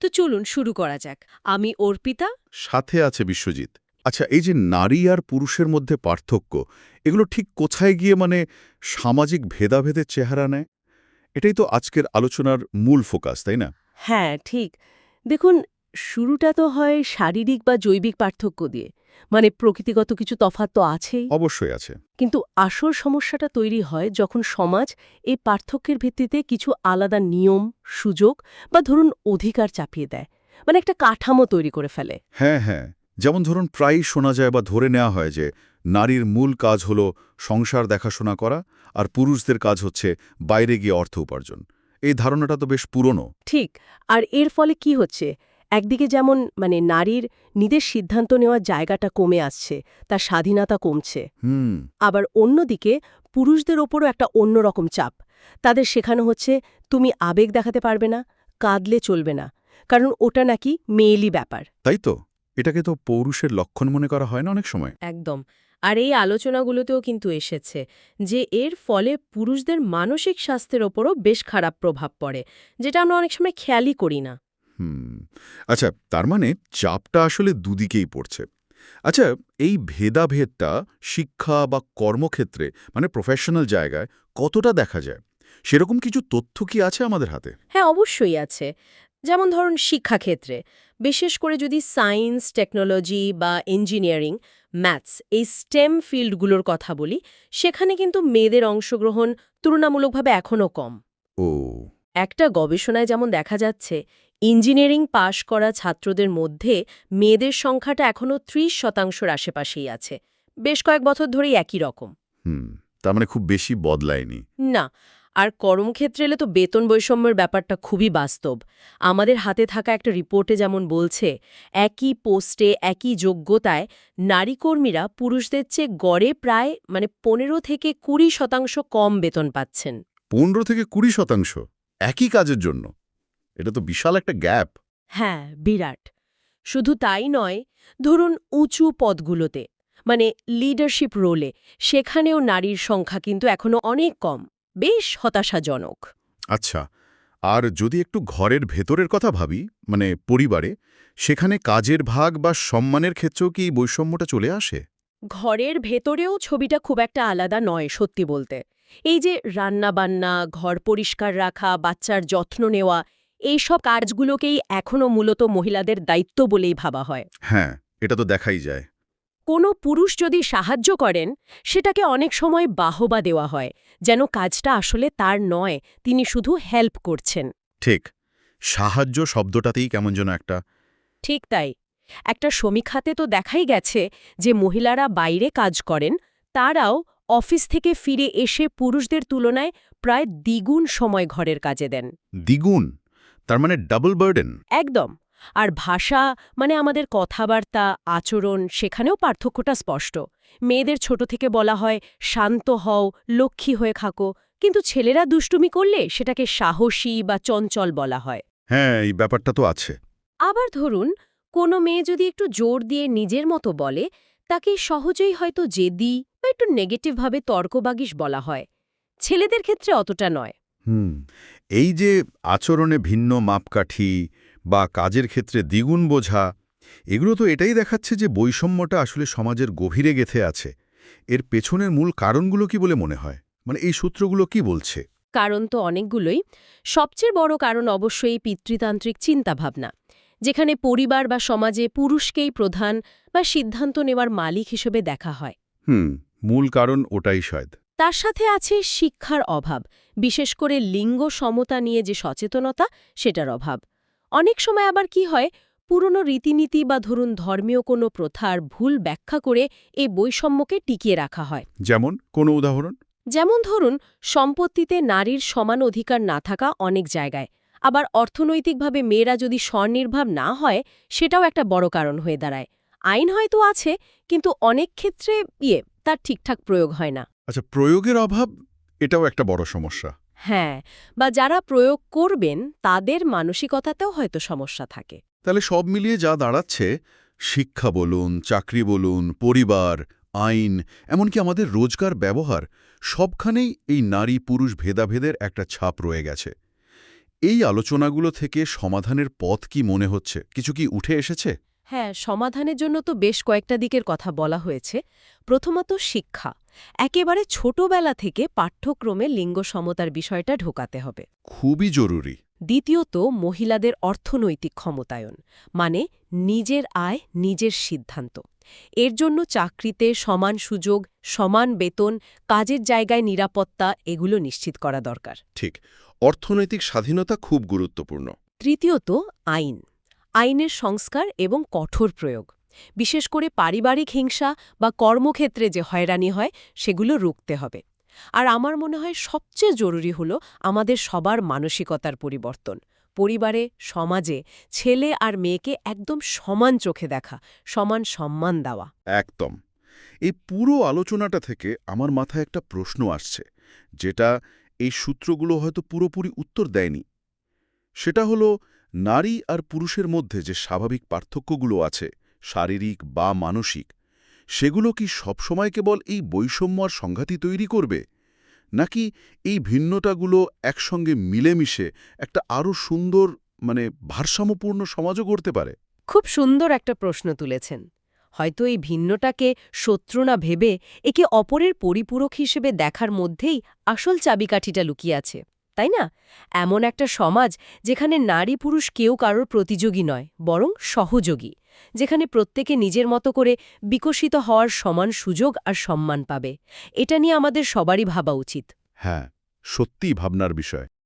তো চলুন শুরু করা যাক। আমি অর্পিতা। সাথে আছে বিশ্বজিৎ। আচ্ছা এই যে নারী আর পুরুষের মধ্যে পার্থক্য এগুলো ঠিক কোথায় গিয়ে মানে সামাজিক ভেদাভেদের চেহারা নেয়? এটাই তো আজকের আলোচনার মূল ফোকাস তাই না? হ্যাঁ ঠিক। দেখুন শুরুটা তো হয় শারীরিক বা জৈবিক পার্থক্য দিয়ে। মানে প্রকৃতিগত কিছু তফাৎ তো আছেই। অবশ্যই আছে। কিন্তু আসল সমস্যাটা তৈরি হয় যখন সমাজ এই পার্থক্যের ভিত্তিতে কিছু আলাদা নিয়ম সুযোগ বা ধরুন অধিকার চাপিয়ে দেয়। মানে একটা কাঠামো তৈরি করে ফেলে। হ্যাঁ হ্যাঁ। যেমন ধরুন প্রায়ই শোনা যায় বা ধরে নেওয়া হয় যে নারীর মূল কাজ হল সংসার দেখাশোনা করা আর পুরুষদের কাজ হচ্ছে বাইরে গিয়ে অর্থ উপার্জন। এই ধারণাটা তো বেশ পুরনো। ঠিক। আর এর ফলে কি হচ্ছে? একদিকে যেমন মানে নারীর নিজের সিদ্ধান্ত নেওয়ার জায়গাটা কমে আসছে তার স্বাধীনতা কমছে। আবার অন্যদিকে পুরুষদের ওপরও একটা অন্যরকম চাপ। তাদের শেখানো হচ্ছে তুমি আবেগ দেখাতে পারবে না কাঁদলে চলবে না। কারণ ওটা নাকি মেয়েলি ব্যাপার। তাই তো? এটাকে তো পৌরুষের লক্ষণ মনে করা হয় না অনেক সময়? একদম। আর এই আলোচনাগুলোতেও কিন্তু এসেছে যে এর ফলে পুরুষদের মানসিক স্বাস্থ্যের ওপরও বেশ খারাপ প্রভাব পড়ে যেটা আমরা অনেক সময় খেয়ালই করি না। হুম আচ্ছা তার মানে চাপটা আসলে দুদিকেই পড়ছে। আচ্ছা এই ভেদাভেদটা শিক্ষা বা কর্মক্ষেত্রে মানে প্রফেশনাল জায়গায় কতটা দেখা যায়? সেরকম কিছু তথ্য কি আছে আমাদের হাতে? হ্যাঁ অবশ্যই আছে। যেমন ধরুন শিক্ষাক্ষেত্রে বিশেষ করে যদি সায়েন্স টেকনোলজি বা ইঞ্জিনিয়ারিং ম্যাথস এই স্টেম ফিল্ডগুলোর কথা বলি সেখানে কিন্তু মেয়েদের অংশগ্রহণ তুলনামূলকভাবে এখনও কম। ও। একটা গবেষণায় যেমন দেখা যাচ্ছে ইঞ্জিনিয়ারিং পাশ করা ছাত্রদের মধ্যে মেয়েদের সংখ্যাটা এখনও ত্রিশ শতাংশের আশেপাশেই আছে। বেশ কয়েক বছর ধরেই একই রকম। হুম তার মানে খুব বেশি বদলায়নি। না আর কর্মক্ষেত্রে এলে তো বেতন বৈষম্যের ব্যাপারটা খুবই বাস্তব। আমাদের হাতে থাকা একটা রিপোর্টে যেমন বলছে একই পোস্টে একই যোগ্যতায় নারী কর্মীরা পুরুষদের চেয়ে গড়ে প্রায় মানে পনেরো থেকে কুড়ি শতাংশ কম বেতন পাচ্ছেন। পনেরো থেকে কুড়ি শতাংশ? একই কাজের জন্য? এটা তো বিশাল একটা গ্যাপ। হ্যাঁ বিরাট। শুধু তাই নয় ধরুন উঁচু পদগুলোতে মানে লিডারশিপ রোলে সেখানেও নারীর সংখ্যা কিন্তু এখনও অনেক কম বেশ হতাশাজনক। আচ্ছা আর যদি একটু ঘরের ভেতরের কথা ভাবি মানে পরিবারে সেখানে কাজের ভাগ বা সম্মানের ক্ষেত্রেও কি বৈষম্যটা চলে আসে? ঘরের ভেতরেও ছবিটা খুব একটা আলাদা নয় সত্যি বলতে। এই যে রান্নাবান্না ঘর পরিষ্কার রাখা বাচ্চার যত্ন নেওয়া এইসব কাজগুলোকেই এখনও মূলত মহিলাদের দায়িত্ব বলেই ভাবা হয়। হ্যাঁ এটা তো দেখাই যায়। কোনো পুরুষ যদি সাহায্য করেন সেটাকে অনেক সময় বাহবা দেওয়া হয় যেন কাজটা আসলে তার নয় তিনি শুধু হেল্প করছেন। ঠিক সাহায্য শব্দটাতেই কেমন যেন একটা। ঠিক তাই। একটা সমীক্ষাতে তো দেখাই গেছে যে মহিলারা বাইরে কাজ করেন তারাও অফিস থেকে ফিরে এসে পুরুষদের তুলনায় প্রায় দ্বিগুণ সময় ঘরের কাজে দেন। দ্বিগুণ? তার মানে ডাবল বার্ডেন একদম। আর ভাষা মানে আমাদের কথাবার্তা আচরণ সেখানেও পার্থক্যটা স্পষ্ট। মেয়েদের ছোট থেকে বলা হয় শান্ত হও লক্ষ্মী হয়ে খাকো কিন্তু ছেলেরা দুষ্টুমি করলে সেটাকে সাহসী বা চঞ্চল বলা হয়। হ্যাঁ এই ব্যাপারটা তো আছে। আবার ধরুন কোনো মেয়ে যদি একটু জোর দিয়ে নিজের মতো বলে তাকে সহজেই হয়তো জেদি বা একটু নেগেটিভভাবে তর্কবাগিস বলা হয়। ছেলেদের ক্ষেত্রে অতটা নয়। হুম। এই যে আচরণে ভিন্ন মাপকাঠি বা কাজের ক্ষেত্রে দ্বিগুণ বোঝা এগুলো তো এটাই দেখাচ্ছে যে বৈষম্যটা আসলে সমাজের গভীরে গেথে আছে। এর পেছনের মূল কারণগুলো কি বলে মনে হয়? মানে এই সূত্রগুলো কি বলছে? কারণ তো অনেকগুলোই। সবচেয়ে বড় কারণ অবশ্যই পিতৃতান্ত্রিক চিন্তাভাবনা যেখানে পরিবার বা সমাজে পুরুষকেই প্রধান বা সিদ্ধান্ত নেওয়ার মালিক হিসেবে দেখা হয়। হুম মূল কারণ ওটাই শয়দ তার সাথে আছে শিক্ষার অভাব বিশেষ করে লিঙ্গ সমতা নিয়ে যে সচেতনতা সেটার অভাব। অনেক সময় আবার কি হয় পুরনো রীতিনীতি বা ধরুন ধর্মীয় কোনো প্রথার ভুল ব্যাখ্যা করে এই বৈষম্যকে টিকিয়ে রাখা হয়। যেমন কোনো উদাহরণ? যেমন ধরুন সম্পত্তিতে নারীর সমান অধিকার না থাকা অনেক জায়গায়। আবার অর্থনৈতিকভাবে মেয়েরা যদি স্বনির্ভর না হয় সেটাও একটা বড় কারণ হয়ে দাঁড়ায়। আইন হয়তো আছে কিন্তু অনেক ক্ষেত্রে ইয়ে তার ঠিকঠাক প্রয়োগ হয় না। আচ্ছা প্রয়োগের অভাব এটাও একটা বড় সমস্যা। হ্যাঁ বা যারা প্রয়োগ করবেন তাদের মানসিকতাতেও হয়তো সমস্যা থাকে। তাহলে সব মিলিয়ে যা দাঁড়াচ্ছে শিক্ষা বলুন চাকরি বলুন পরিবার আইন এমনকি আমাদের রোজগার ব্যবহার সবখানেই এই নারী পুরুষ ভেদাভেদের একটা ছাপ রয়ে গেছে। এই আলোচনাগুলো থেকে সমাধানের পথ কি মনে হচ্ছে? কিছু কি উঠে এসেছে? হ্যাঁ সমাধানের জন্য তো বেশ কয়েকটা দিকের কথা বলা হয়েছে। প্রথমত শিক্ষা। একেবারে ছোটবেলা থেকে পাঠ্যক্রমে লিঙ্গ সমতার বিষয়টা ঢোকাতে হবে। খুবই জরুরি। দ্বিতীয়ত মহিলাদের অর্থনৈতিক ক্ষমতায়ন মানে নিজের আয় নিজের সিদ্ধান্ত। এর জন্য চাকরিতে সমান সুযোগ সমান বেতন কাজের জায়গায় নিরাপত্তা এগুলো নিশ্চিত করা দরকার। ঠিক। অর্থনৈতিক স্বাধীনতা খুব গুরুত্বপূর্ণ। তৃতীয়ত আইন। আইনের সংস্কার এবং কঠোর প্রয়োগ। বিশেষ করে পারিবারিক হিংসা বা কর্মক্ষেত্রে যে হয়রানি হয়, সেগুলো রুখতে হবে। আর আমার মনে হয় সবচেয়ে জরুরি হলো আমাদের সবার মানসিকতার পরিবর্তন। পরিবারে, সমাজে ছেলে আর মেয়েকে একদম সমান চোখে দেখা, সমান সম্মান দেওয়া। একদম। এই পুরো আলোচনাটা থেকে আমার মাথায় একটা প্রশ্ন আসছে, যেটা এই সূত্রগুলো হয়তো পুরোপুরি উত্তর দেয়নি। সেটা হলো, নারী আর পুরুষের মধ্যে যে স্বাভাবিক পার্থক্যগুলো আছে শারীরিক বা মানসিক, সেগুলো কি সবসময় কেবল এই বৈষম্য আর সংঘাতই তৈরি করবে? নাকি এই ভিন্নতাগুলো একসঙ্গে মিলেমিশে একটা আরও সুন্দর মানে ভারসাম্যপূর্ণ সমাজও করতে পারে? খুব সুন্দর একটা প্রশ্ন তুলেছেন। হয়তো এই ভিন্নটাকে শত্রু না ভেবে একে অপরের পরিপূরক হিসেবে দেখার মধ্যেই আসল চাবিকাঠিটা লুকিয়ে আছে, তাই না? এমন একটা সমাজ যেখানে নারী পুরুষ কেউ কারোর প্রতিযোগী নয়, বরং সহযোগী। যেখানে প্রত্যেকে নিজের মতো করে বিকশিত হওয়ার সমান সুযোগ আর সম্মান পাবে। এটা নিয়ে আমাদের সবারই ভাবা উচিত। হ্যাঁ সত্যিই ভাবনার বিষয়।